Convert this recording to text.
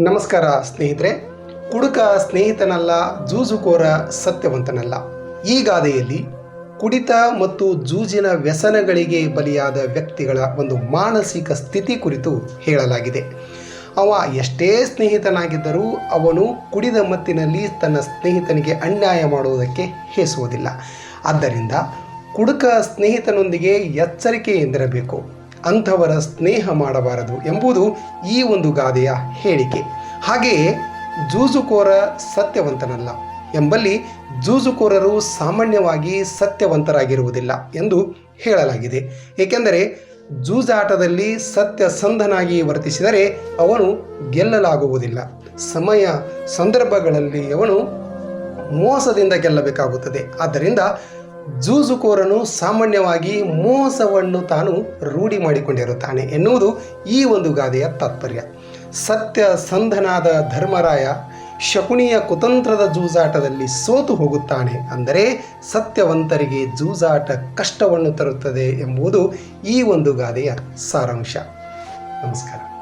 ನಮಸ್ಕಾರ ಸ್ನೇಹಿತರೆ. ಕುಡುಕ ಸ್ನೇಹಿತನಲ್ಲ, ಜೂಜುಕೋರ ಸತ್ಯವಂತನಲ್ಲ. ಈ ಗಾದೆಯಲ್ಲಿ ಕುಡಿತ ಮತ್ತು ಜೂಜಿನ ವ್ಯಸನಗಳಿಗೆ ಬಲಿಯಾದ ವ್ಯಕ್ತಿಗಳ ಒಂದು ಮಾನಸಿಕ ಸ್ಥಿತಿ ಕುರಿತು ಹೇಳಲಾಗಿದೆ. ಅವ ಎಷ್ಟೇ ಸ್ನೇಹಿತನಾಗಿದ್ದರೂ ಅವನು ಕುಡಿದ ಮತ್ತಿನಲ್ಲಿ ತನ್ನ ಸ್ನೇಹಿತನಿಗೆ ಅನ್ಯಾಯ ಮಾಡುವುದಕ್ಕೆ ಹೇಸುವುದಿಲ್ಲ. ಆದ್ದರಿಂದ ಕುಡುಕ ಸ್ನೇಹಿತನೊಂದಿಗೆ ಎಚ್ಚರಿಕೆಯಿಂದಿರಬೇಕು. ಅಂಥವರ ಸ್ನೇಹ ಮಾಡಬಾರದು ಎಂಬುದು ಈ ಒಂದು ಗಾದೆಯ ಹೇಳಿಕೆ. ಹಾಗೆಯೇ ಜೂಜುಕೋರ ಸತ್ಯವಂತನಲ್ಲ ಎಂಬಲ್ಲಿ ಜೂಜುಕೋರರು ಸಾಮಾನ್ಯವಾಗಿ ಸತ್ಯವಂತರಾಗಿರುವುದಿಲ್ಲ ಎಂದು ಹೇಳಲಾಗಿದೆ. ಏಕೆಂದರೆ ಜೂಜಾಟದಲ್ಲಿ ಸತ್ಯಸಂಧನಾಗಿ ವರ್ತಿಸಿದರೆ ಅವನು ಗೆಲ್ಲಲಾಗುವುದಿಲ್ಲ. ಸಮಯ ಸಂದರ್ಭಗಳಲ್ಲಿ ಅವನು ಮೋಸದಿಂದ ಗೆಲ್ಲಬೇಕಾಗುತ್ತದೆ. ಆದ್ದರಿಂದ ಜೂಜುಕೋರನು ಸಾಮಾನ್ಯವಾಗಿ ಮೋಸವನ್ನು ತಾನು ರೂಢಿ ಮಾಡಿಕೊಂಡಿರುತ್ತಾನೆ ಎನ್ನುವುದು ಈ ಒಂದು ಗಾದೆಯ ತಾತ್ಪರ್ಯ. ಸತ್ಯ ಸಂಧನಾದ ಧರ್ಮರಾಯ ಶಕುನಿಯ ಕುತಂತ್ರದ ಜೂಜಾಟದಲ್ಲಿ ಸೋತು ಹೋಗುತ್ತಾನೆ ಅಂದರೆ ಸತ್ಯವಂತರಿಗೆ ಜೂಜಾಟ ಕಷ್ಟವನ್ನು ತರುತ್ತದೆ ಎಂಬುದು ಈ ಒಂದು ಗಾದೆಯ ಸಾರಾಂಶ. ನಮಸ್ಕಾರ.